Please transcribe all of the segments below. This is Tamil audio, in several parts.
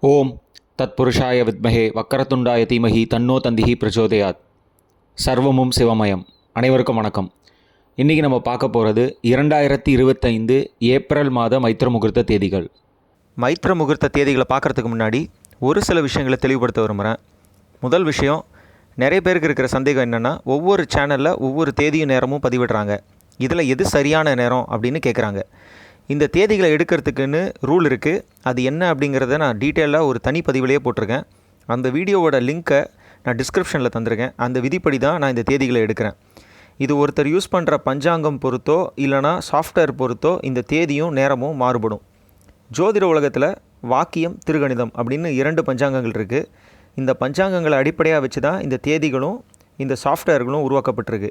ஓம் தத்புருஷாய வித்மஹே வக்கரத்துண்டாய தீமகி தன்னோ தந்திஹி பிரச்சோதயாத். சர்வமும் சிவமயம். அனைவருக்கும் வணக்கம். இன்றைக்கி நம்ம பார்க்க போகிறது இரண்டாயிரத்தி இருபத்தைந்து ஏப்ரல் மாத மைத்திர முகூர்த்த தேதிகள். மைத்திர முகூர்த்த தேதிகளை பார்க்குறதுக்கு முன்னாடி ஒரு சில விஷயங்களை தெளிவுபடுத்த விரும்புகிறேன் முதல் விஷயம் நிறைய பேருக்கு இருக்கிற சந்தேகம் என்னென்னா ஒவ்வொரு சேனலில் ஒவ்வொரு தேதியும் நேரமும் பதிவிடுறாங்க. இதில் எது சரியான நேரம் அப்படின்னு கேட்குறாங்க இந்த தேதிகளை எடுக்கிறதுக்குன்னு ரூல் இருக்குது அது என்ன அப்படிங்கிறத நான் டீட்டெயிலாக ஒரு தனி பதிவிலேயே போட்டிருக்கேன். அந்த வீடியோவோட லிங்க்கை நான் டிஸ்கிரிப்ஷனில் தந்திருக்கேன். அந்த விதிப்படி தான் நான் இந்த தேதிகளை எடுக்கிறேன். இது ஒருத்தர் யூஸ் பண்ணுற பஞ்சாங்கம் பொறுத்தோ இல்லைனா சாஃப்ட்வேர் பொறுத்தோ இந்த தேதியும் நேரமும் மாறுபடும். ஜோதிட உலகத்தில் வாக்கியம் திருகணிதம் அப்படின்னு இரண்டு பஞ்சாங்கங்கள் இருக்குது இந்த பஞ்சாங்கங்களை அடிப்படையாக வச்சு தான் இந்த தேதிகளும் இந்த சாஃப்ட்வேர்களும் உருவாக்கப்பட்டிருக்கு.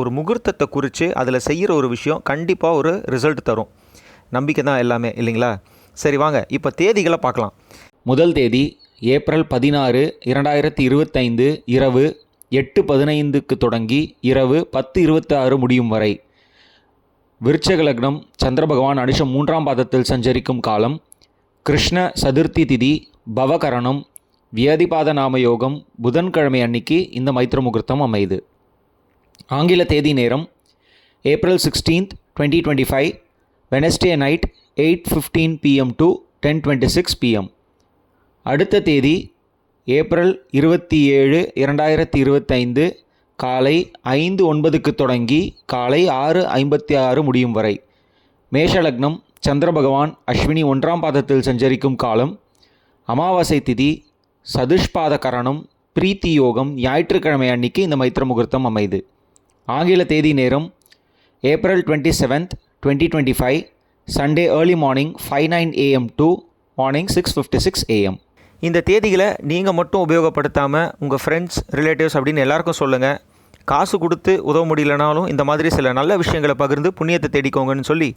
ஒரு முகூர்த்தத்தை குறித்து அதில் செய்கிற ஒரு விஷயம் கண்டிப்பாக ஒரு ரிசல்ட் தரும். நம்பிக்கை தான் எல்லாமே இல்லைங்களா? சரி வாங்க. இப்போ தேதிகளை பார்க்கலாம். முதல் தேதி ஏப்ரல் பதினாறு இரண்டாயிரத்தி இருபத்தைந்து இரவு எட்டு பதினைந்துக்கு தொடங்கி இரவு பத்து இருபத்தி ஆறு முடியும் வரை. விருச்சக லக்னம் சந்திர பகவான் அனுஷம் மூன்றாம் பாதத்தில் சஞ்சரிக்கும் காலம் கிருஷ்ண சதுர்த்தி திதி பவகரணம் வியாதிபாத நாம யோகம் புதன்கிழமை அன்னைக்கு இந்த மைத்திர முகூர்த்தம் அமையுது ஆங்கில தேதி நேரம் April sixteenth twenty twenty five Wednesday night eight fifteen PM to ten twenty six PM அடுத்த தேதி ஏப்ரல் இருபத்தி ஏழு இரண்டாயிரத்தி இருபத்தைந்து காலை ஐந்து ஒன்பதுக்கு தொடங்கி காலை ஆறு ஐம்பத்தி ஆறு முடியும் வரை. மேஷலக்னம் சந்திர பகவான் அஸ்வினி ஒன்றாம் பாதத்தில் சஞ்சரிக்கும் காலம் அமாவாசை திதி சதுஷ்பாத கரணம் பிரீத்தி யோகம் ஞாயிற்றுக்கிழமை அன்னைக்கு இந்த மைத்திர முகூர்த்தம் அமைது. ஆங்கில தேதி நேரம் April twenty seventh twenty twenty five Sunday early morning five nine AM to morning six fifty six AM இந்த தேதிகளை நீங்கள் மட்டும் உபயோகப்படுத்தாமல் உங்கள் ஃப்ரெண்ட்ஸ் ரிலேட்டிவ்ஸ் அப்படின்னு எல்லாருக்கும் சொல்லுங்கள் காசு கொடுத்து உதவ முடியலனாலும் இந்த மாதிரி சில நல்ல விஷயங்களை பகிர்ந்து புண்ணியத்தை தேடிக்கோங்கன்னு சொல்லி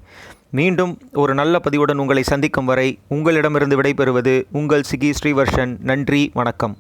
மீண்டும் ஒரு நல்ல பதிவுடன் உங்களை சந்திக்கும் வரை உங்களிடமிருந்து விடைபெறுவது உங்கள் சிகி ஸ்ரீவர்ஷன். நன்றி வணக்கம்.